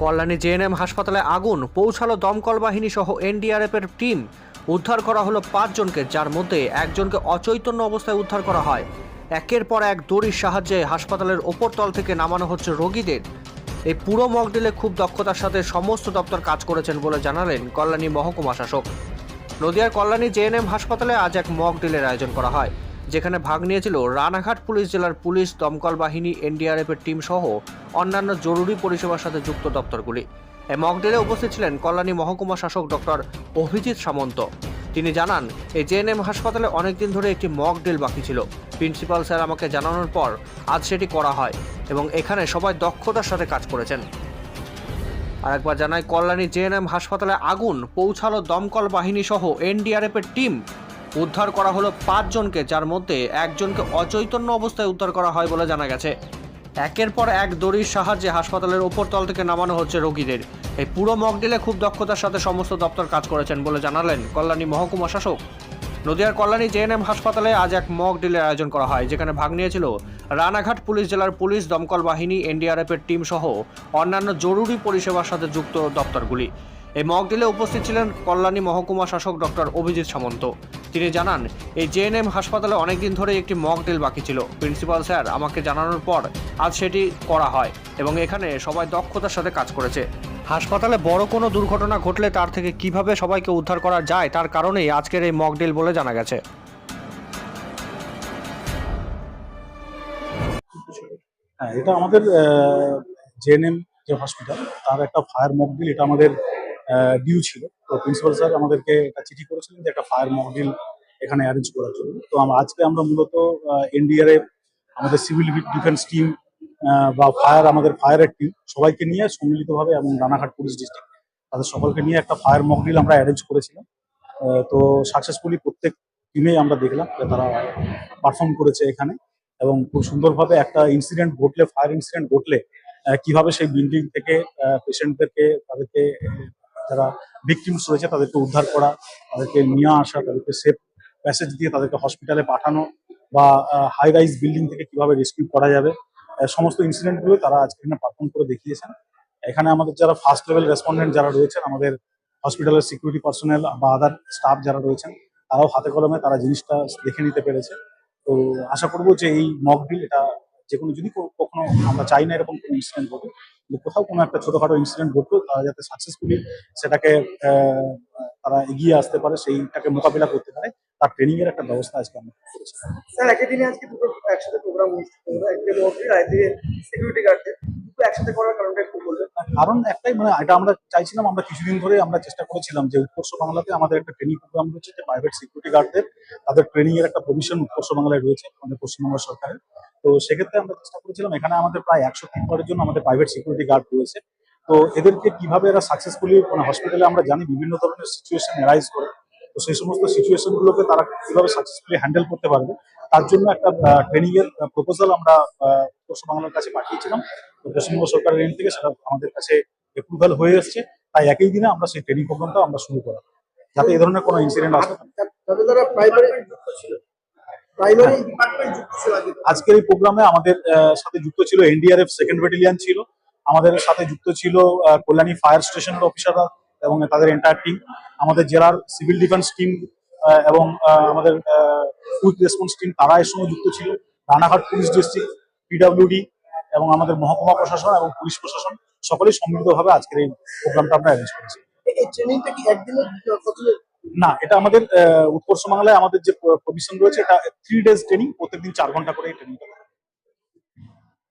Kalyani GNM হাসপাতালে আগুন, পৌঁছালো দমকল বাহিনী সহ এনডিআরএফ এর টিম। উদ্ধার করা হলো পাঁচজনকে, যার মধ্যে একজনকে অচৈতন্য অবস্থায় উদ্ধার করা হয়। একের পর এক দড়ির সাহায্যে হাসপাতালের ওপর তল থেকে নামানো হচ্ছে রোগীদের। এই পুরো মকডিলে খুব দক্ষতার সাথে সমস্ত দপ্তর কাজ করেছেন বলে জানালেন কল্যাণী মহকুমা শাসক। নদিয়ার কল্যাণী জেএনএম হাসপাতালে আজ এক মক ডিলের আয়োজন করা হয়। যেখানে ভাগ নিয়েছিল রানাঘাট পুলিশ জেলার পুলিশ, দমকল বাহিনী, এনডিআরএফ এর টিম সহ অন্যান্য জরুরি পরিষেবার সাথে যুক্ত দপ্তরগুলি। এই মকডেলে উপস্থিত ছিলেন কল্যাণী মহকুমা শাসক ডক্টর অভিজিৎ সামন্ত। তিনি জানান এই জেএনএম হাসপাতালে অনেকদিন ধরে একটি মক বাকি ছিল। প্রিন্সিপাল স্যার আমাকে জানানোর পর আজ সেটি করা হয় এবং এখানে সবাই দক্ষতার সাথে কাজ করেছেন। আরেকবার জানায় কল্যাণী জেএনএম হাসপাতালে আগুন, পৌঁছালো দমকল বাহিনী সহ এনডিআরএফ এর টিম উদ্ধার করা হলো পাঁচজনকে, যার মধ্যে একজনকে অচৈতন্য অবস্থায় উদ্ধার করা হয় বলে জানা গেছে। একের পর এক দড়ির সাহায্যে হাসপাতালের ওপর তল থেকে নামানো হচ্ছে রোগীদের। এই পুরো মকডিলে খুব দক্ষতার সাথে সমস্ত দপ্তর কাজ করেছেন বলে জানালেন কল্যাণী মহকুমা শাসক। নদিয়ার কল্যাণী জেএনএম হাসপাতালে আজ এক মক ডিলের আয়োজন করা হয়, যেখানে ভাগ নিয়েছিল রানাঘাট পুলিশ জেলার পুলিশ, দমকল বাহিনী, এনডিআরএফ এর টিম সহ অন্যান্য জরুরি পরিষেবার সাথে যুক্ত দপ্তরগুলি। এই মক ডিলে উপস্থিত ছিলেন কল্যাণী মহকুমা শাসক ডক্টর অভিজিৎ সামন্ত। তিনি জানান এই জেএনএম হাসপাতালে অনেকদিন ধরে একটি মক ডিল বাকি ছিল। প্রিন্সিপাল স্যার আমাকে জানানোর পর আজ সেটি করা হয় এবং এখানে সবাই দক্ষতার সাথে কাজ করেছে। হাসপাতালে বড় কোনো দুর্ঘটনা ঘটলে তার থেকে কীভাবে সবাইকে উদ্ধার করা যায় তার কারণেই আজকের এই মক ডিল বলে জানা গেছে। হ্যাঁ এটা আমাদের জেএনএম যে হসপিটাল তার একটা ফায়ার মকডিল এটা আমাদের ডিউ ছিল। তো প্রিন্সিপাল স্যার আমাদেরকে একটা চিঠি করেছিলেন যে একটা ফায়ার মকডিল এখানে অ্যারেঞ্জ করার জন্য। তো আজকে আমরা মূলত এনডিআরএফ আমাদের সিভিল ডিফেন্স টিম বা ফায়ার আমাদের ফায়ারের টিম সবাইকে নিয়ে সম্মিলিতভাবে এবং রানাঘাট পুলিশ ডিস্ট্রিক্ট তাদের সকলকে নিয়ে একটা ফায়ার মকডিল আমরা অ্যারেঞ্জ করেছিলাম। তো সাকসেসফুলি প্রত্যেক টিমেই আমরা দেখলাম যে তারা পারফর্ম করেছে এখানে এবং খুব সুন্দরভাবে একটা ইনসিডেন্ট ঘটলে ফায়ার ইনসিডেন্ট ঘটলে কীভাবে সেই বিল্ডিং থেকে পেশেন্টদেরকে তাদেরকে, যারা ভিকটিমস রয়েছে তাদেরকে উদ্ধার করা, তাদেরকে নিয়ে আসা, তাদেরকে সেফ প্যাসেজ দিয়ে তাদেরকে হসপিটালে পাঠানো বা হাই রাইজ বিল্ডিং থেকে কীভাবে রেস্কিউ করা যাবে সমস্ত ইনসিডেন্টগুলো তারা আজকে এখানে পারফর্ম করে দেখিয়েছেন। এখানে আমাদের যারা ফার্স্ট লেভেল রেসপন্ডেন্ট যারা রয়েছেন, আমাদের হসপিটালের সিকিউরিটি পার্সোনাল বা আদার স্টাফ যারা রয়েছেন, তারাও হাতে কলমে তারা জিনিসটা দেখে নিতে পেরেছে। তো আশা করব যে এই মক ডিল এটা যে কোনো, যদি কখনো আমরা চাই না এরকম কোনো ইনসিডেন্ট ঘটে, কিন্তু কোথাও কোনো একটা ছোটখাটো ইনসিডেন্ট ঘটলো তারা যাতে সাকসেসফুলি সেটাকে তারা এগিয়ে আসতে পারে, সেইটাকে মোকাবিলা করতে পারে তার ট্রেনিং এর একটা ব্যবস্থা আজকে আমরা করেছি। স্যার একই দিনে আজকে দুটো একসাথে প্রোগ্রাম অনুষ্ঠিত হলো একদিকে মন্ত্রী আর একদিকে সিকিউরিটি গার্ডদের দুটো একসাথে করার কারণটা একটু বলবেন? কারণ একটাই মানে এটা আমরা চাইছিলাম আমরা কিছুদিন ধরে আমরা চেষ্টা করেছিলাম যে উৎকর্ষ বাংলাতে আমাদের একটা ট্রেনিং প্রোগ্রাম রয়েছে যে প্রাইভেট সিকিউরিটি গার্ডদের তাদের ট্রেনিং এর একটা প্রভিশন উৎকর্ষ বাংলায় রয়েছে আমাদের পশ্চিমবঙ্গ সরকারের। তো সেক্ষেত্রে আমরা চেষ্টা করেছিলাম এখানে আমাদের প্রায় একশো তিন বারের জন্য আমাদের প্রাইভেট সিকিউরিটি গার্ড রয়েছে। তো এদেরকে কীভাবে এরা সাকসেসফুলি মানে হসপিটালে আমরা জানি বিভিন্ন ধরনের সিচুয়েশন অ্যারাইজ করে। তো সেই সমস্ত সিচুয়েশন গুলোকে তারা কীভাবে সাকসেসফুলি হ্যান্ডেল করতে পারবে তার জন্য একটা ট্রেনিং এর প্রপোজাল আমরা আহ, উৎকর্ষ বাংলার কাছে পাঠিয়েছিলাম। তো পশ্চিমবঙ্গ সরকারের এন্ড থেকে সেটা আমাদের কাছে অ্যাপ্রুভাল হয়ে এসেছে। তাই একই দিনে আমরা সেই ট্রেনিং প্রোগ্রামটা আমরা শুরু করা যাতে এই ধরনের কোনো ইনসিডেন্ট আসে না। যাতে তারা প্রাইমারি যুক্ত ছিল প্রাইমারি ডিপার্টমেন্ট যুক্ত ছিল আগে। আজকের এই প্রোগ্রামে আমাদের সাথে যুক্ত ছিল এনডিআরএফ সেকেন্ড ব্যাটালিয়ান ছিল। আমাদের সাথে যুক্ত ছিল কল্যাণী ফায়ার স্টেশনের অফিসাররা এবং তাদের এন্টায়ার টিম আমাদের জেলার সিভিল ডিফেন্স টিম এবং আমাদের কুইক রেসপন্স টিম তারা এর সঙ্গে যুক্ত ছিল। রানাঘাট পুলিশ ডিস্ট্রিক্ট পিডব্লিউডি এবং আমাদের মহকুমা প্রশাসন এবং পুলিশ প্রশাসন সকলেই সম্মিলিতভাবে আজকের এই প্রোগ্রামটা আমরা অ্যারেঞ্জ করেছি। না এটা আমাদের উৎকর্ষ বাংলায় আমাদের যে প্রভিশন রয়েছে এটা থ্রি ডেজ ট্রেনিং প্রত্যেকদিন চার ঘণ্টা করে এই ট্রেনিংটা